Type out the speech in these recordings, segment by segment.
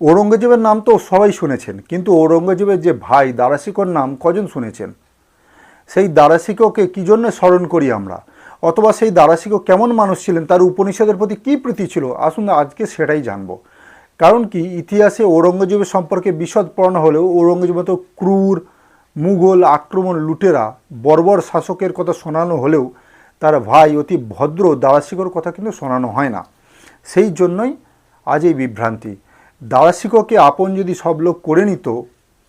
ঔরঙ্গজেবের নাম তো সবাই শুনেছেন, কিন্তু ঔরঙ্গজেবের যে ভাই দারাশিকোর নাম কজন শুনেছেন? সেই দারাশিকোকে কী জন্য স্মরণ করি আমরা? অথবা সেই দারাশিকো কেমন মানুষ ছিলেন? তার উপনিষদের প্রতি কী প্রীতি ছিল? আসুন আজকে সেটাই জানব। কারণ কি, ইতিহাসে ঔরঙ্গজেবের সম্পর্কে বিশদ পড়ানো হলেও ঔরঙ্গজেব মতো ক্রূর, মুঘল আক্রমণ লুটেরা, বর্বর শাসকের কথা শোনানো হলেও তার ভাই অতি ভদ্র দারাশিকোর কথা কিন্তু শোনানো হয় না। সেই জন্যই আজ এই বিভ্রান্তি। দারাশিকোকে আপন যদি সব লোক করে নিত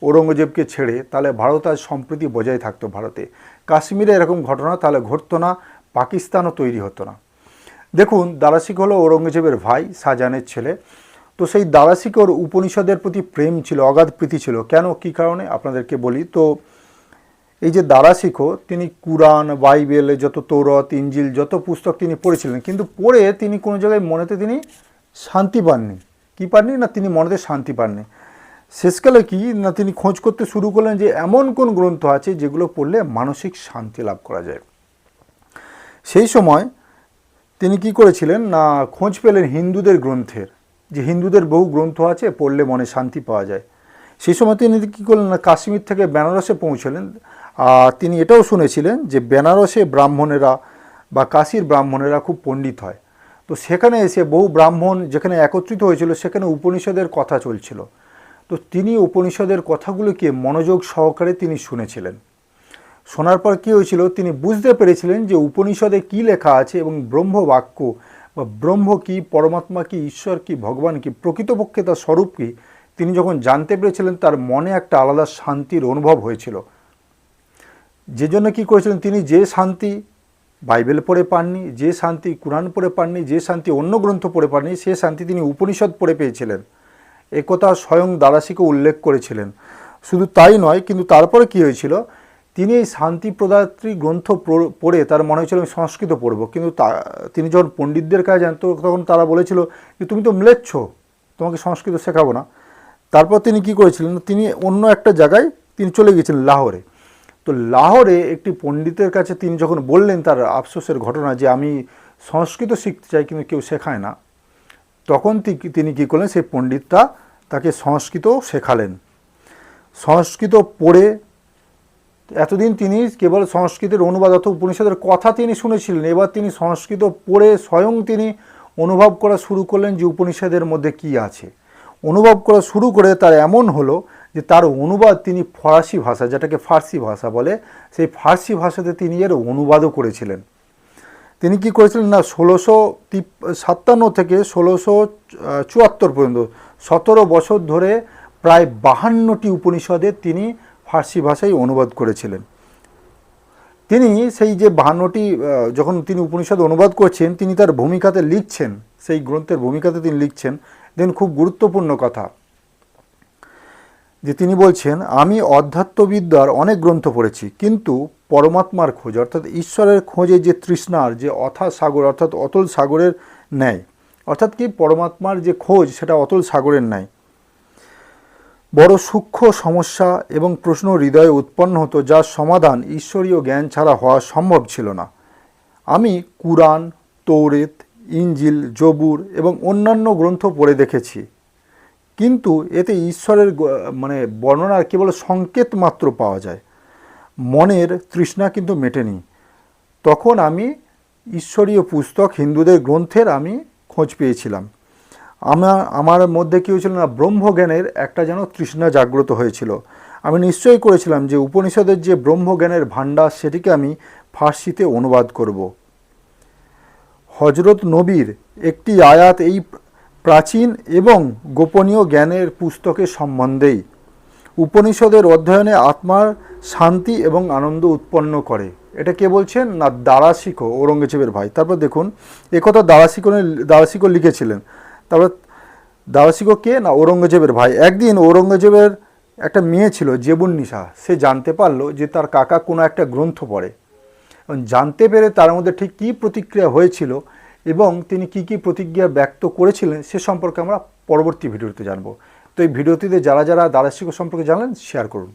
ঔরঙ্গজেবকে ছেড়ে, তাহলে ভারত আজ সম্প্রীতি বজায় থাকতো ভারতে। কাশ্মীরে এরকম ঘটনা, তাহলে ঘটতো না, পাকিস্তানও তৈরি হতো না। দেখুন দারাশিক হলো ঔরঙ্গজেবের ভাই, শাহজাহানের ছেলে। তো সেই দারাশিকর উপনিষদের প্রতি প্রেম ছিল, অগাধ প্রীতি ছিল। কেন? কী কারণে? আপনাদেরকে বলি। তো এই যে দারাশিখো তিনি কুরআন, বাইবেল, যত তৌরত ইঞ্জিল যত পুস্তক তিনি পড়েছিলেন, কিন্তু পড়ে তিনি কোনো জায়গায় মনেতে তিনি শান্তি পাননি। কী পাননি না তিনি মনেতে শান্তি পাননি? শেষকালে কি না তিনি খোঁজ করতে শুরু করলেন যে এমন কোন গ্রন্থ আছে যেগুলো পড়লে মানসিক শান্তি লাভ করা যায়? সেই সময় তিনি কি করেছিলেন? না, খোঁজ পেলেন হিন্দুদের গ্রন্থের। যে হিন্দুদের বহু গ্রন্থ আছে, পড়লে মনে শান্তি পাওয়া যায়। সেই সময় তিনি কী করলেন? না, কাশ্মীর থেকে বেনারসে পৌঁছলেন। আর তিনি এটাও শুনেছিলেন যে বেনারসে ব্রাহ্মণেরা বা কাশীর ব্রাহ্মণেরা খুব পণ্ডিত হয়। তো সেখানে এসে বহু ব্রাহ্মণ যেখানে একত্রিত হয়েছিল, সেখানে উপনিষদের কথা চলছিল। তো তিনি উপনিষদের কথাগুলোকে মনোযোগ সহকারে তিনি শুনেছিলেন। শোনার পর কী হয়েছিল, তিনি বুঝতে পেরেছিলেন যে উপনিষদে কী লেখা আছে এবং ব্রহ্ম বাক্য বা ব্রহ্ম কী, পরমাত্মা কি, ঈশ্বর কী, ভগবান কী, প্রকৃতপক্ষে তার স্বরূপ কী, তিনি যখন জানতে পেরেছিলেন, তার মনে একটা আলাদা শান্তির অনুভব হয়েছিল। যে জন্য কী করেছিলেন, তিনি যে শান্তি বাইবেল পড়ে পাননি, যে শান্তি কোরআন পড়ে পাননি, যে শান্তি অন্য গ্রন্থ পড়ে পাননি, সে শান্তি তিনি উপনিষদ পড়ে পেয়েছিলেন। একথা স্বয়ং দারাশিকে উল্লেখ করেছিলেন। শুধু তাই নয়, কিন্তু তারপরে কী হয়েছিল? তিনি এই শান্তি প্রদাত্রী গ্রন্থ পড়- তার মনে হয়েছিল, আমি সংস্কৃত পড়ব। কিন্তু তা, তিনি যখন পণ্ডিতদের কাছে যান তখন তারা বলেছিল যে, তুমি তো মিলেচ্ছ, তোমাকে সংস্কৃত শেখাবো না। তারপর তিনি কি করেছিলেন? তিনি অন্য একটা জায়গায় তিনি চলে গিয়েছিলেন, লাহোরে। তো লাহোরে একটি পণ্ডিতের কাছে তিনি যখন বললেন তার আফসোসের ঘটনা যে আমি সংস্কৃত শিখতে চাই কিন্তু কেউ শেখায় না, তখন তিনি কী করলেন, সেই পণ্ডিতটা তাকে সংস্কৃত শেখালেন। সংস্কৃত পড়ে এতদিন তিনি কেবল সংস্কৃতের অনুবাদ অথবা উপনিষদের কথা তিনি শুনেছিলেন, এবার তিনি সংস্কৃত পড়ে স্বয়ং তিনি অনুভব করা শুরু করলেন যে উপনিষদের মধ্যে কি আছে। অনুভব করা শুরু করে তার এমন হলো যে তার অনুবাদ তিনি ফরাসি ভাষা, যেটাকে ফার্সি ভাষা বলে, সেই ফার্সি ভাষাতে তিনি এর অনুবাদও করেছিলেন। তিনি কি করেছিলেন? না, ষোলোশো সাতান্ন থেকে ষোলোশো চুয়াত্তর পর্যন্ত, সতেরো বছর ধরে প্রায় বাহান্নটি উপনিষদে তিনি ফার্সি ভাষায় অনুবাদ করেছিলেন। তিনি সেই যে বাহান্নটি যখন তিনি উপনিষদ অনুবাদ করছেন, তিনি তার ভূমিকাতে লিখছেন, সেই গ্রন্থের ভূমিকাতে তিনি লিখছেন দেন খুব গুরুত্বপূর্ণ কথা, যে তিনি বলছেন, আমি অধ্যাত্মবিদ্যার অনেক গ্রন্থ পড়েছি, কিন্তু পরমাত্মার খোঁজ, অর্থাৎ ঈশ্বরের খোঁজে যে তৃষ্ণার, যে অথা সাগর, অর্থাৎ অতল সাগরের ন্যায়, অর্থাৎ কি পরমাত্মার যে খোঁজ, সেটা অতল সাগরের ন্যায়। বড় সূক্ষ্ম সমস্যা এবং প্রশ্ন হৃদয়ে উৎপন্ন হতো যার সমাধান ঈশ্বরীয় জ্ঞান ছাড়া হওয়া সম্ভব ছিল না। আমি কুরআন তৌরেত ইঞ্জিল, জবুর এবং অন্যান্য গ্রন্থ পড়ে দেখেছি। কিন্তু এতে ঈশ্বরের মানে বর্ণনার কেবল সংকেত মাত্র পাওয়া যায়। মনের তৃষ্ণা কিন্তু মেটেনি। তখন আমি ঈশ্বরীয় পুস্তক হিন্দুদের গ্রন্থের আমি খোঁজ পেয়েছিলাম। আমার আমার মধ্যে কী হয়েছিল না, ব্রহ্মজ্ঞানের একটা যেন তৃষ্ণা জাগ্রত হয়েছিল। আমি নিশ্চয়ই করেছিলাম যে উপনিষদের যে ব্রহ্মজ্ঞানের ভাণ্ডার, সেটিকে আমি ফার্সিতে অনুবাদ করব। হজরত নবীর একটি আয়াত এই প্রাচীন এবং গোপনীয় জ্ঞানের পুস্তকের সম্বন্ধেই। উপনিষদের অধ্যয়নে আত্মার শান্তি এবং আনন্দ উৎপন্ন করে। এটা কে বলছেন? না দারাশিকো ঔরঙ্গজেবের ভাই। তারপর দেখুন একথা দারাশিকো দারাশিকো লিখেছিলেন। তারপর দারাশিকো কে? না, ঔরঙ্গজেবের ভাই। একদিন ঔরঙ্গজেবের একটা মেয়ে ছিল, জেবুন্নিসা। সে জানতে পারল যে তার কাকা কোনো একটা গ্রন্থ পড়ে। জানতে পেরে তার মধ্যে ঠিক কী প্রতিক্রিয়া হয়েছিল এবং তিনি কি কি প্রতিক্রিয়া ব্যক্ত করেছিলেন সে সম্পর্কে আমরা পরবর্তী ভিডিওতে জানব। তো এই ভিডিওটিতে যারা যারা দ্বারাশিক সম্পর্কে জানলেন শেয়ার করুন।